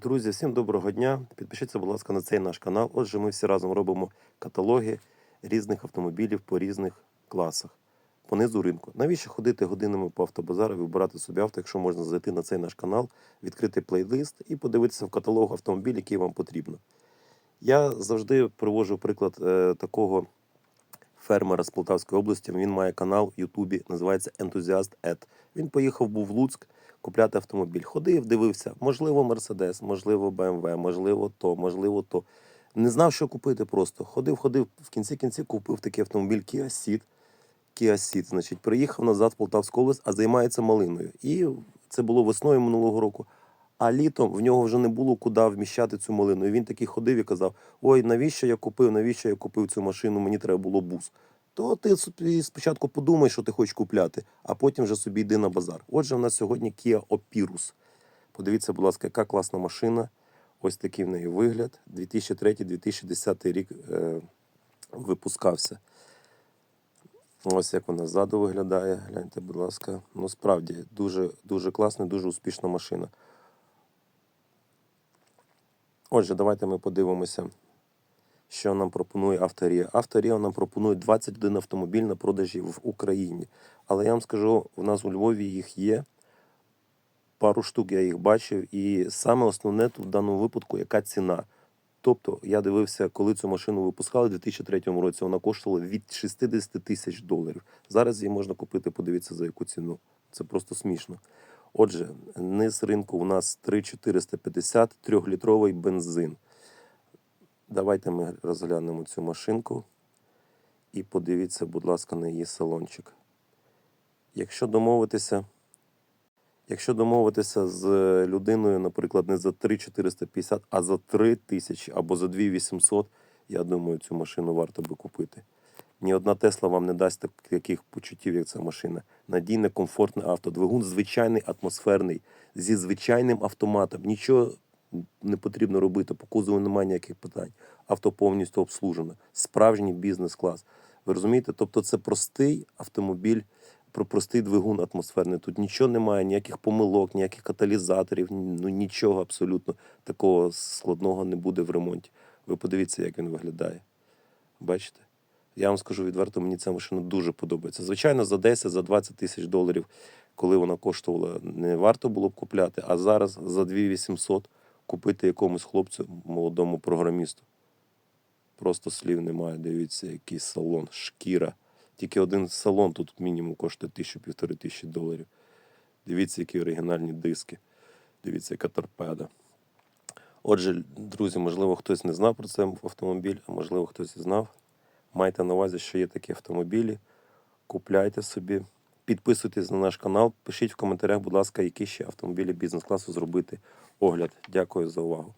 Друзі, всім доброго дня. Підпишіться, будь ласка, на цей наш канал. Отже, ми всі разом робимо каталоги різних автомобілів по різних класах. Понизу ринку. Навіщо ходити годинами по автобазару і вибирати собі авто, якщо можна зайти на цей наш канал, відкрити плейлист і подивитися в каталог автомобілів, який вам потрібно. Я завжди привожу приклад е, такого фермера з Полтавської області. Він має канал в Ютубі, називається Ентузіаст Ед. Він поїхав був в Луцьк купляти автомобіль. Ходив, дивився, можливо, Мерседес, можливо, БМВ, можливо, то, можливо, то. Не знав, що купити просто. Ходив, ходив, в кінці кінці купив такий автомобіль Kia Ceed. Kia Ceed, значить, приїхав назад в Полтавську область, а займається малиною. І це було весною минулого року. А літом в нього вже не було куди вміщати цю малину. І він такий ходив і казав: Ой, навіщо я купив, навіщо я купив цю машину, мені треба було бус. То ти спочатку подумай, що ти хочеш купляти, а потім вже собі йди на базар. Отже, в нас сьогодні Kia Opirus. Подивіться, будь ласка, яка класна машина. Ось такий в неї вигляд. 2003-2010 рік е, випускався. Ось як вона ззаду виглядає. Гляньте, будь ласка. Ну, справді, дуже, дуже класна, дуже успішна машина. Отже, давайте ми подивимося, що нам пропонує Авторія. Авторія нам пропонує 21 автомобіль на продажі в Україні. Але я вам скажу, в нас у Львові їх є. Пару штук я їх бачив. І саме основне тут в даному випадку, яка ціна. Тобто я дивився, коли цю машину випускали у 2003 році, вона коштувала від 60 тисяч доларів. Зараз її можна купити, подивіться за яку ціну. Це просто смішно. Отже, низ ринку у нас 3450, трьохлітровий бензин. Давайте ми розглянемо цю машинку і подивіться, будь ласка, на її салончик. Якщо домовитися, якщо домовитися з людиною, наприклад, не за 3450, а за 3000 або за 2800, я думаю, цю машину варто би купити. Ні одна Тесла вам не дасть таких почуттів, як ця машина. Надійне, комфортне авто. Двигун звичайний, атмосферний, зі звичайним автоматом. Нічого не потрібно робити, по кузову немає ніяких питань. Авто повністю обслужено. Справжній бізнес-клас. Ви розумієте? Тобто це простий автомобіль, про простий двигун атмосферний. Тут нічого немає, ніяких помилок, ніяких каталізаторів, ну нічого абсолютно такого складного не буде в ремонті. Ви подивіться, як він виглядає. Бачите? Я вам скажу відверто, мені ця машина дуже подобається. Звичайно, за 10, за 20 тисяч доларів, коли вона коштувала, не варто було б купляти, а зараз за 2800 купити якомусь хлопцю, молодому програмісту. Просто слів немає. Дивіться, який салон, шкіра. Тільки один салон тут мінімум коштує тисячу-півтори тисячі доларів. Дивіться, які оригінальні диски. Дивіться, яка торпеда. Отже, друзі, можливо, хтось не знав про цей автомобіль, а можливо, хтось і знав. Майте на увазі, що є такі автомобілі. Купляйте собі, підписуйтесь на наш канал, пишіть в коментарях, будь ласка, які ще автомобілі бізнес-класу зробити огляд. Дякую за увагу.